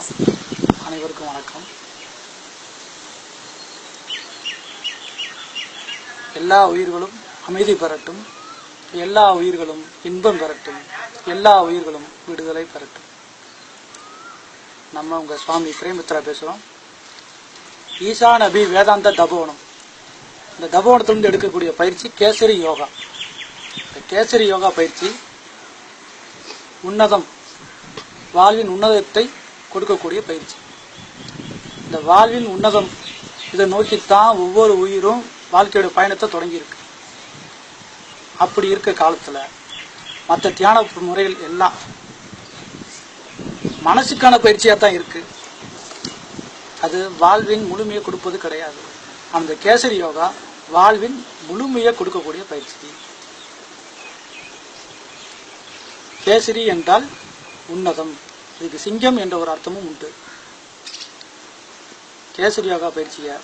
வணக்கம். அனைவருக்கும் வணக்கம். எல்லா உயிர்களும் அமைதி பெறட்டும். எல்லா உயிர்களும் இன்பம் பெறட்டும். எல்லா உயிர்களும் விடுதலை பெறட்டும். நம்ம உங்க சுவாமி பிரேமித்ரா பேசுறோம். ஈசா நபி வேதாந்த தபோனம். இந்த தபோனத்திலிருந்து எடுக்கக்கூடிய பயிற்சி கேசரி யோகா. இந்த கேசரி யோகா பயிற்சி உன்னதம். வாழ்வின் உன்னதத்தை கொடுக்கக்கூடிய பயிற்சி. இந்த வாழ்வின் உன்னதம் இதை நோக்கித்தான் ஒவ்வொரு உயிரும் வாழ்க்கையோட பயணத்தை தொடங்கியிருக்கு. அப்படி இருக்க காலத்தில் மற்ற தியான முறைகள் எல்லாம் மனசுக்கான பயிற்சியாக தான் இருக்கு. அது வாழ்வின் முழுமையை கொடுப்பது கிடையாது. அந்த கேசரி யோகா வாழ்வின் முழுமையை கொடுக்கக்கூடிய பயிற்சி. கேசரி என்றால் உன்னதம். இதுக்கு சிங்கம் என்ற ஒரு அர்த்தமும் உண்டு. கேசரி யோகா பயிற்சியை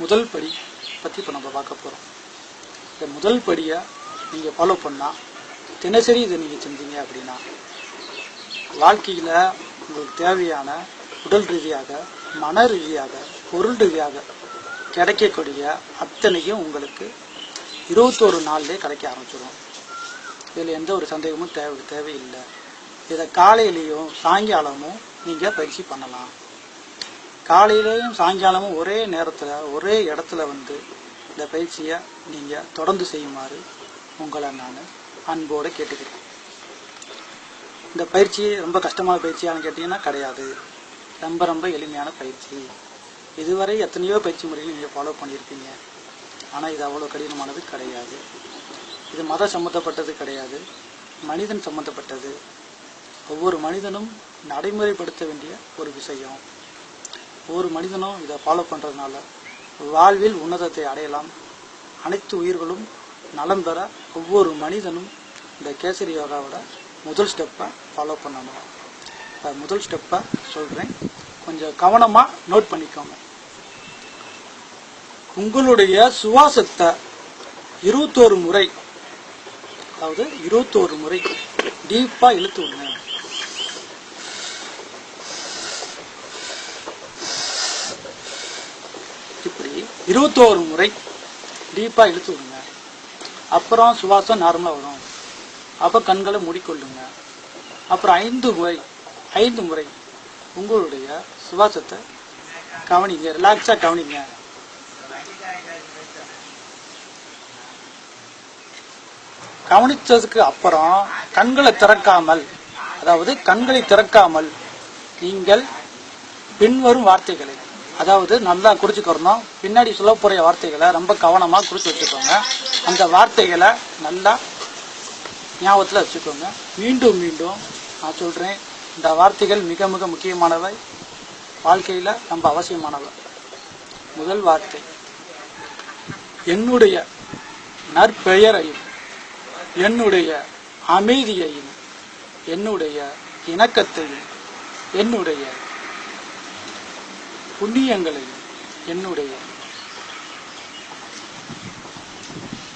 முதல் படி பற்றி இப்போ நம்ம பார்க்க போகிறோம் இந்த முதல் படியை நீங்கள் ஃபாலோ பண்ணால் தினசரி இதை நீங்கள் செஞ்சீங்க அப்படின்னா வாழ்க்கையில் உங்களுக்கு தேவையான உடல் ரீதியாக மன ரீதியாக பொருள் ரீதியாக கிடைக்கக்கூடிய அத்தனையும் உங்களுக்கு இருபத்தோரு நாள்லேயே கிடைக்க ஆரம்பிச்சிடும் இதில் எந்த ஒரு சந்தேகமும் தேவை தேவையில்லை. இதை காலையிலையும் சாயங்காலமும் நீங்கள் பயிற்சி பண்ணலாம். காலையிலையும் சாயங்காலமும் ஒரே நேரத்தில் ஒரே இடத்துல வந்து இந்த பயிற்சியை நீங்கள் தொடர்ந்து செய்யுமாறு உங்களை நான் அன்போடு கேட்டுக்கிறேன். இந்த பயிற்சி ரொம்ப கஷ்டமான பயிற்சியான்னு கேட்டிங்கன்னா கிடையாது. ரொம்ப ரொம்ப எளிமையான பயிற்சி. இதுவரை எத்தனையோ பயிற்சி முறைகள் நீங்கள் ஃபாலோ பண்ணியிருப்பீங்க ஆனால் இது அவ்வளோ கடினமானது கிடையாது. இது மத சம்மந்தப்பட்டது கிடையாது. மனிதன் சம்மந்தப்பட்டது ஒவ்வொரு மனிதனும் நடைமுறைப்படுத்த வேண்டிய ஒரு விஷயம். ஒவ்வொரு மனிதனும் இதை ஃபாலோ பண்ணுறதுனால வாழ்வில் உன்னதத்தை அடையலாம். அனைத்து உயிர்களும் நலம் பெற ஒவ்வொரு மனிதனும் இந்த கேசரி யோகாவோட முதல் ஸ்டெப்பை ஃபாலோ பண்ணணும். இப்போ முதல் ஸ்டெப்பை சொல்கிறேன் கொஞ்சம் கவனமாக நோட் பண்ணிக்கோங்க. உங்களுடைய சுவாசத்தை இருபத்தோரு முறை அதாவது இருபத்தோரு முறை டீப்பாக இழுத்து விடுங்க. இருபத்தோரு முறை டீப்பாக இழுத்து விடுங்க அப்புறம் சுவாசம் நார்மலாக வரும். அப்போ கண்களை மூடிக்கொள்ளுங்க. அப்புறம் ஐந்து முறை ஐந்து முறை உங்களுடைய சுவாசத்தை கவனிங்க. ரிலாக்ஸாக கவனிங்க. கவனித்ததுக்கு அப்புறம் கண்களை திறக்காமல் அதாவது கண்களை திறக்காமல் நீங்கள் பின்வரும் வார்த்தைகளை அதாவது நல்லா குறிச்சுக்கிறணும் பின்னாடி சொல்ல வார்த்தைகளை ரொம்ப கவனமாக குறித்து வச்சுக்கோங்க. அந்த வார்த்தைகளை நல்லா ஞாபகத்தில் வச்சுக்கோங்க. மீண்டும் மீண்டும் நான் சொல்கிறேன் இந்த வார்த்தைகள் மிக மிக முக்கியமானவை. வாழ்க்கையில் ரொம்ப அவசியமானவை. முதல் வார்த்தை என்னுடைய நற்பெயரையும் என்னுடைய அமைதியையும் என்னுடைய இணக்கத்தையும் என்னுடைய புண்ணியங்களையும் என்னுடைய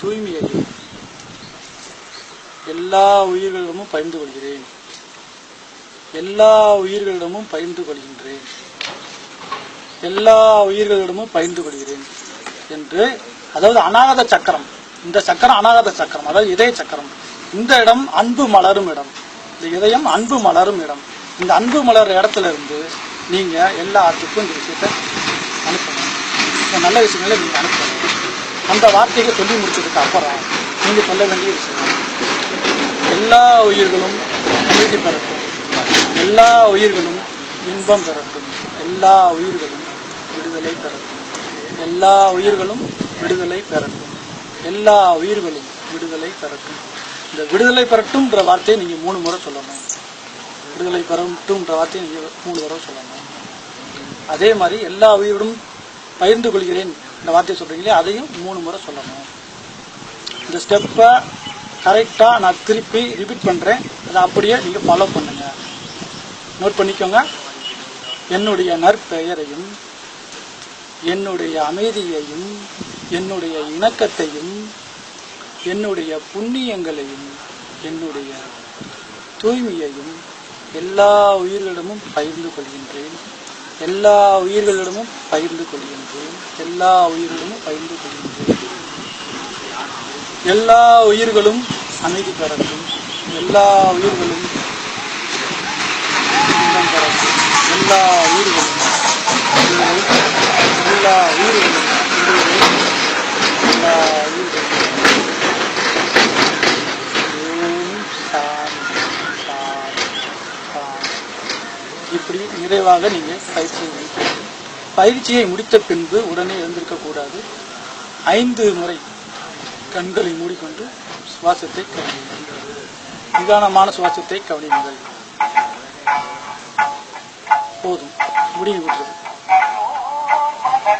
தூய்மையையும் எல்லா உயிர்களிடமும் பகிர்ந்து கொள்கிறேன். எல்லா உயிர்களிடமும் பகிர்ந்து கொள்கின்றேன். எல்லா உயிர்களிடமும் பகிர்ந்து கொள்கிறேன் என்று அதாவது அநாகத சக்கரம் இந்த சக்கரம் அநாகத சக்கரம் அதாவது இதய சக்கரம் இந்த இடம் அன்பு மலரும் இடம். இந்த இதயம் அன்பு மலரும் இடம். இந்த அன்பு மலர் இடத்துல இருந்து நீங்கள் எல்லாத்துக்கும் இந்த விஷயத்த அனுப்பணும். இந்த நல்ல விஷயங்களை நீங்கள் அனுப்பணும். அந்த வார்த்தையை சொல்லி முடிச்சதுக்கு அப்புறம் நீங்கள் சொல்ல வேண்டிய விஷயம். எல்லா உயிர்களும் அமைதி பெறட்டும். எல்லா உயிர்களும் இன்பம் பெறட்டும். எல்லா உயிர்களும் விடுதலை பெறட்டும். எல்லா உயிர்களும் விடுதலை பெறட்டும். எல்லா உயிர்களும் விடுதலை பெறட்டும். இந்த விடுதலை பெறட்டும்ன்ற வார்த்தையை நீங்கள் மூணு முறை சொல்லணும். விடுதலை பெறட்டும்ன்ற வார்த்தையை நீங்கள் மூணு தடவை சொல்லணும். அதே மாதிரி எல்லா உயிரோடும் பகிர்ந்து கொள்கிறேன் இந்த வார்த்தையை சொல்றீங்களே அதையும் மூணு முறை சொல்லணும். இந்த ஸ்டெப்பை கரெக்டாக நான் திருப்பி ரிப்பீட் பண்ணுறேன் அதை அப்படியே நீங்கள் ஃபாலோ பண்ணுங்க. நோட் பண்ணிக்கோங்க. என்னுடைய நற்பெயரையும் என்னுடைய அமைதியையும் என்னுடைய இணக்கத்தையும் என்னுடைய புண்ணியங்களையும் என்னுடைய தூய்மையையும் எல்லா உயிர்களிடமும் பகிர்ந்து கொள்கின்றேன். எல்லா உயிர்களிடமும் பகிர்ந்து கொள்கின்றேன். எல்லா உயிர்களிடமும் பகிர்ந்து கொள்கின்றேன். எல்லா உயிர்களும் அமைதி பெறட்டும் எல்லா உயிர்களும் எல்லா உயிர்களும் உயிர்கள், எல்லா உயிர்களும் உயிர்கள், எல்லா உயிர்களும் ஓம் சாந்தி, சாந்தி, சாந்தி. இப்படி நிறைவாக நீங்கள் பயிற்சியை பயிற்சியை முடித்த பின்பு உடனே எழுந்திருக்க கூடாது ஐந்து முறை கண்களை மூடிக்கொண்டு சுவாசத்தை கவனியுங்கள். நிதானமான சுவாசத்தை கவனியுங்கள். போதும். முடிவு விட்டது